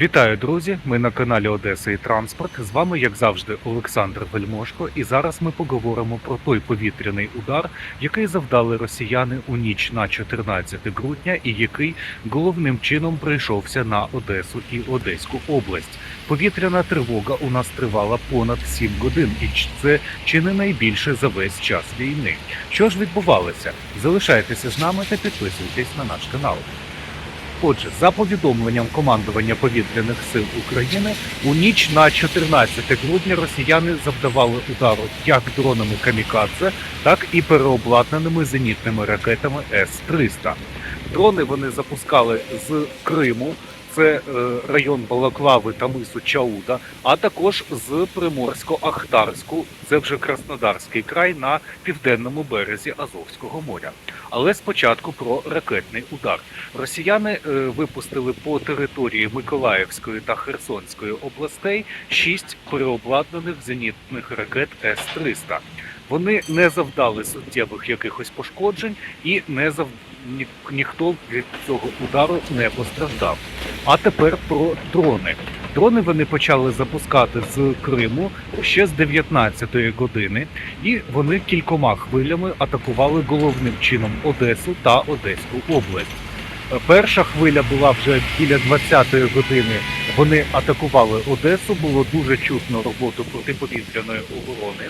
Вітаю, друзі! Ми на каналі Одеса і Транспорт. З вами, як завжди, Олександр Вельмошко. І зараз ми поговоримо про той повітряний удар, який завдали росіяни у ніч на 14 грудня, і який головним чином прийшовся на Одесу і Одеську область. Повітряна тривога у нас тривала понад 7 годин, і це чи не найбільше за весь час війни. Що ж відбувалося? Залишайтеся з нами та підписуйтесь на наш канал. Отже, за повідомленням командування повітряних сил України, у ніч на 14 грудня росіяни завдавали удару як дронами камікадзе, так і переобладнаними зенітними ракетами С-300. Дрони вони запускали з Криму. Це е, район Балаклави та мису Чауда, а також з Приморсько-Ахтарську, це вже Краснодарський край на південному березі Азовського моря. Але спочатку про ракетний удар. Росіяни е, випустили по території Миколаївської та Херсонської областей шість переобладнаних зенітних ракет С-300. Вони не завдали суттєвих якихось пошкоджень і не зав... ні... ніхто від цього удару не постраждав. А тепер про дрони. Дрони вони почали запускати з Криму ще з 19-ї години, і вони кількома хвилями атакували головним чином Одесу та Одеську область. Перша хвиля була вже біля 20-ї години. Вони атакували Одесу, було дуже чутно роботу протиповітряної оборони.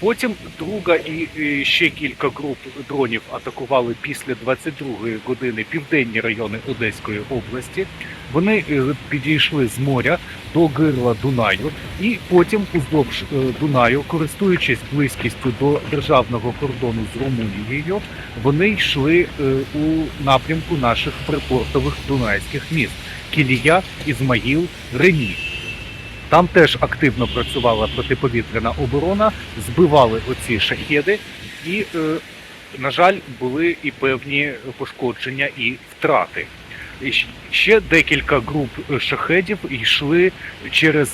Потім друга і, ще кілька груп дронів атакували після 22-ї години південні райони Одеської області. Вони е, підійшли з моря до гирла Дунаю, і потім уздовж е, Дунаю, користуючись близькістю до державного кордону з Румунією, вони йшли е, у напрямку наших припортових дунайських міст Кілія, Ізмаїл, Рені. Там теж активно працювала протиповітряна оборона, збивали оці шахеди, і, е, на жаль, були і певні пошкодження і втрати. Ще декілька груп е, шахедів йшли через.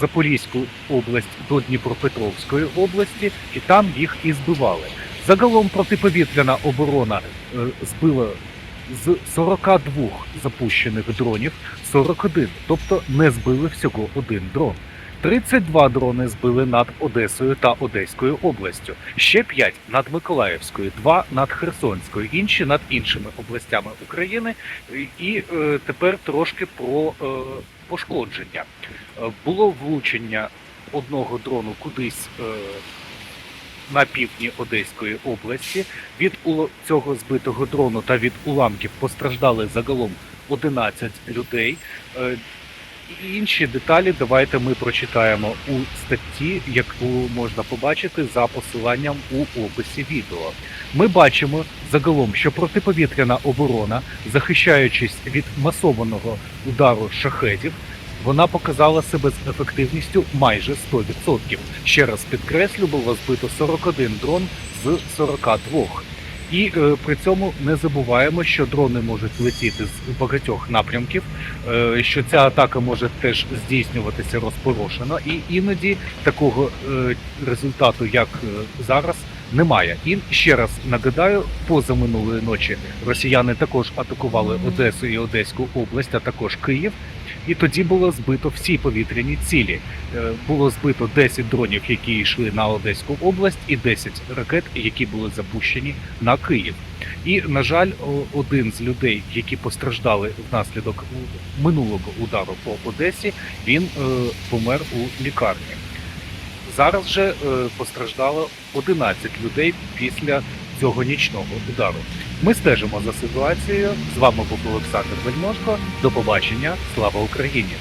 Запорізьку область до Дніпропетровської області, і там їх і збивали. Загалом протиповітряна оборона е, збила з 42 запущених дронів 41, тобто не збили всього один дрон. 32 дрони збили над Одесою та Одеською областю, ще 5 над Миколаївською, 2 над Херсонською, інші над іншими областями України. І е, тепер трошки про е, пошкодження. Е, було влучення одного дрону кудись е, на півдні Одеської області. Від цього збитого дрону та від уламків постраждали загалом 11 людей. Е, Інші деталі давайте ми прочитаємо у статті, яку можна побачити за посиланням у описі відео. Ми бачимо загалом, що протиповітряна оборона, захищаючись від масованого удару шахедів, вона показала себе з ефективністю майже 100%. Ще раз підкреслю, було збито 41 дрон з 42. І е, при цьому не забуваємо, що дрони можуть летіти з багатьох напрямків, е, що ця атака може теж здійснюватися розпорошено, і іноді такого е, результату, як е, зараз, немає. І ще раз нагадаю, позаминулої ночі росіяни також атакували Одесу і Одеську область, а також Київ. І тоді було збито всі повітряні цілі. Е, Було збито 10 дронів, які йшли на Одеську область, і 10 ракет, які були запущені на Київ. І, на жаль, один з людей, які постраждали внаслідок минулого удару по Одесі, він е, помер у лікарні. Зараз же е, постраждало 11 людей після цього нічного удару. Ми стежимо за ситуацією. З вами був Олександр Вельможко. До побачення. Слава Україні!